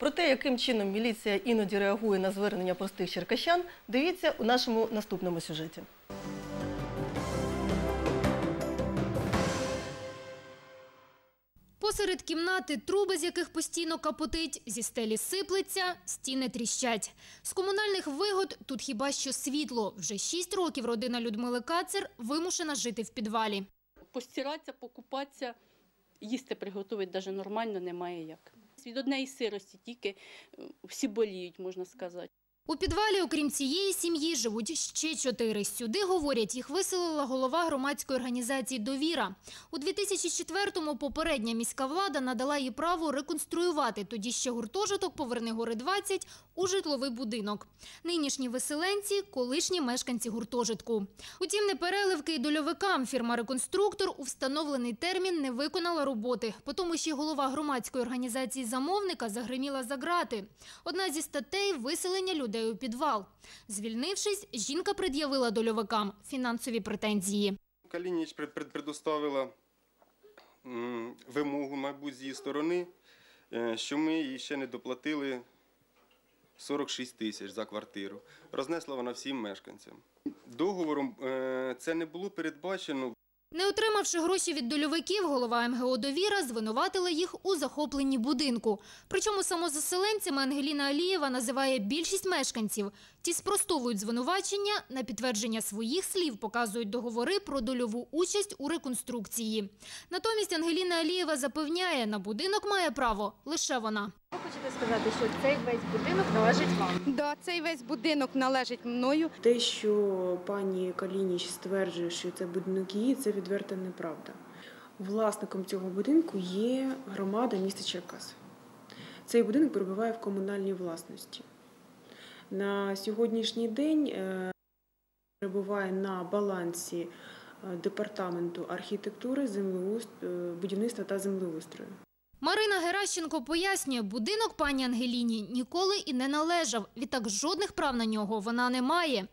Про те, яким чином міліція іноді реагує на звернення простих черкащан, дивіться у нашому наступному сюжеті. Посеред кімнати труби, з яких постійно капотить, зі стелі сиплеться, стіни тріщать. З комунальних вигод тут хіба що світло. Вже шість років родина Людмили Кацер вимушена жити в підвалі. постиратися, покупатися, їсти приготувати навіть нормально немає як. Від однієї сирості тільки е, всі боліють, можна сказати. У підвалі, окрім цієї сім'ї, живуть ще чотири. Сюди, говорять, їх виселила голова громадської організації «Довіра». У 2004-му попередня міська влада надала їй право реконструювати тоді ще гуртожиток «Поверни гори 20» у житловий будинок. Нинішні виселенці – колишні мешканці гуртожитку. Утім, не переливки і дольовикам фірма-реконструктор у встановлений термін не виконала роботи. По тому ще голова громадської організації замовника загриміла за грати. Одна зі статей – виселення людей у підвал. Звільнившись, жінка пред'явила дольовикам фінансові претензії. Калініч пред- пред- предоставила вимогу, мабуть, з її сторони, е, що ми їй ще не доплатили 46 тисяч за квартиру. Рознесла вона всім мешканцям. Договором е, це не було передбачено. Не отримавши гроші від дольовиків, голова МГО «Довіра» звинуватила їх у захопленні будинку. Причому самозаселенцями Ангеліна Алієва називає більшість мешканців. Ті спростовують звинувачення, на підтвердження своїх слів показують договори про дольову участь у реконструкції. Натомість Ангеліна Алієва запевняє, на будинок має право лише вона. Хочете сказати, що цей весь будинок належить вам? Да, цей весь будинок належить мною. Те, що пані Калініч стверджує, що це будинок її, це відверта неправда. Власником цього будинку є громада міста Черкас. Цей будинок перебуває в комунальній власності. На сьогоднішній день е, перебуває на балансі е, департаменту архітектури, е, будівництва та землеустрою. Марина Геращенко пояснює, будинок пані Ангеліні ніколи і не належав. Відтак жодних прав на нього вона не має.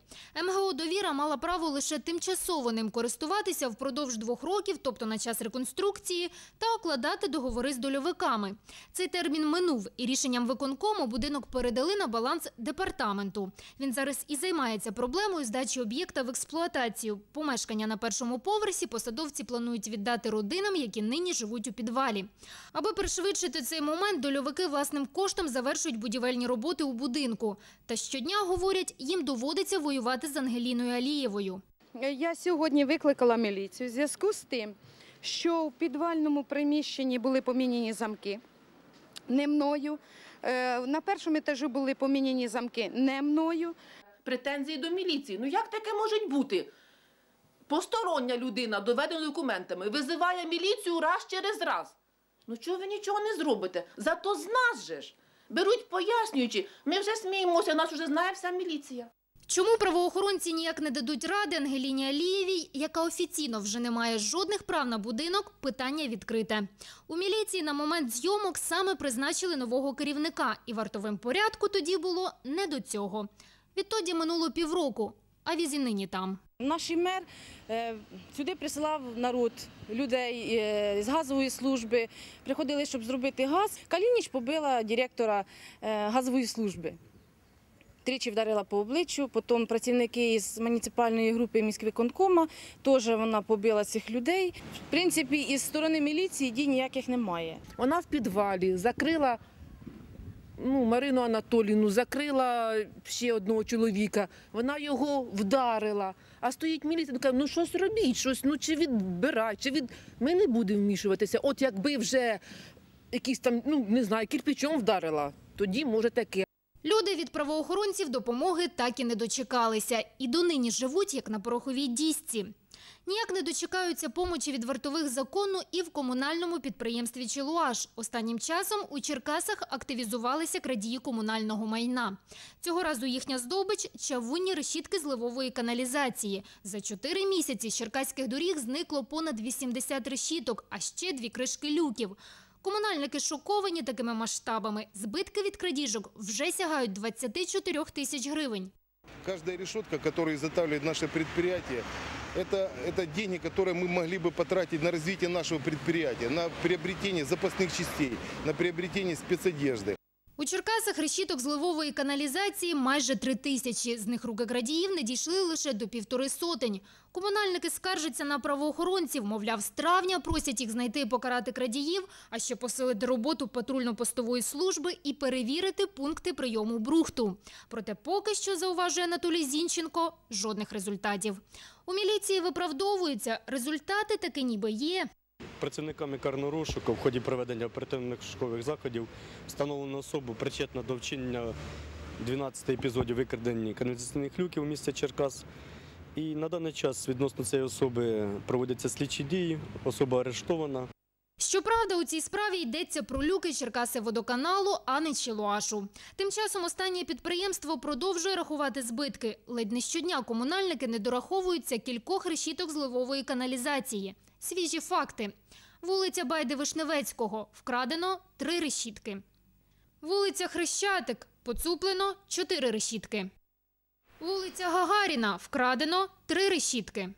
МГО «Довіра» мала право лише тимчасово ним користуватися впродовж двох років, тобто на час реконструкції, та укладати договори з дольовиками. Цей термін минув, і рішенням виконкому будинок передали на баланс департаменту. Він зараз і займається проблемою здачі об'єкта в експлуатацію. Помешкання на першому поверсі посадовці планують віддати родинам, які нині живуть у підвалі. Аби пришвидшити цей момент, дольовики власним коштом завершують будівельні роботи у будинку. Та щодня, говорять, їм доводиться воювати з Ангеліною Алієвою. Я сьогодні викликала міліцію в зв'язку з тим, що в підвальному приміщенні були поміняні замки не мною. Е, На першому етажі були поміняні замки не мною. претензії до міліції. Ну як таке може бути? Постороння людина, доведена документами, визиває міліцію раз через раз. Ну чого ви нічого не зробите? Зато з нас же ж. Беруть пояснюючи, ми вже сміємося, нас вже знає вся міліція. Чому правоохоронці ніяк не дадуть ради Ангеліні Алієвій, яка офіційно вже не має жодних прав на будинок, питання відкрите. У міліції на момент зйомок саме призначили нового керівника, і вартовим порядку тоді було не до цього. Відтоді минуло півроку, а віз і нині там. Наш мер е, сюди присилав народ, людей е, з газової служби. Приходили, щоб зробити газ. Калініч побила директора е, газової служби. Тричі вдарила по обличчю, потім працівники з муніципальної групи міськвиконкома, теж вона побила цих людей. В принципі, із сторони міліції дій ніяких немає. Вона в підвалі закрила ну, Марину Анатоліну, закрила ще одного чоловіка. Вона його вдарила. А стоїть міліція, каже, ну щось робіть, щось, ну чи відбирай, чи від. Ми не будемо вмішуватися. От якби вже якийсь там, ну не знаю, кирпичом вдарила, тоді може таке. Люди від правоохоронців допомоги так і не дочекалися. І донині живуть, як на пороховій дісці. Ніяк не дочекаються помочі від вартових закону і в комунальному підприємстві «Челуаш». Останнім часом у Черкасах активізувалися крадії комунального майна. Цього разу їхня здобич – чавунні решітки зливової каналізації. За чотири місяці з черкаських доріг зникло понад 80 решіток, а ще дві кришки люків. Комунальники шоковані такими масштабами. Збитки від крадіжок вже сягають 24 тисяч гривень. Каждая решетка, которую изготавливает наше предприятие, это, это деньги, которые мы могли бы потратить на развитие нашего предприятия, на приобретение запасных частей, на приобретение спецодежды. У Черкасах решіток зливової каналізації майже три тисячі. З них руки крадіїв не дійшли лише до півтори сотень. Комунальники скаржаться на правоохоронців. Мовляв, з травня просять їх знайти і покарати крадіїв, а ще посилити роботу патрульно-постової служби і перевірити пункти прийому брухту. Проте поки що, зауважує Анатолій Зінченко, жодних результатів. У міліції виправдовуються. Результати таки ніби є. Працівниками карного в ході проведення оперативних шукових заходів встановлено особу причетна до вчинення 12 епізодів викрадення каналізаційних люків у місті Черкас. І на даний час відносно цієї особи проводяться слідчі дії, особа арештована. Щоправда, у цій справі йдеться про люки Черкаси водоканалу, а не Чилуашу. Тим часом останнє підприємство продовжує рахувати збитки. Ледь не щодня комунальники не дораховуються кількох решіток зливової каналізації. Свіжі факти. Вулиця Байди-Вишневецького. Вкрадено три решітки. Вулиця Хрещатик. Поцуплено чотири решітки. Вулиця Гагаріна. Вкрадено три решітки.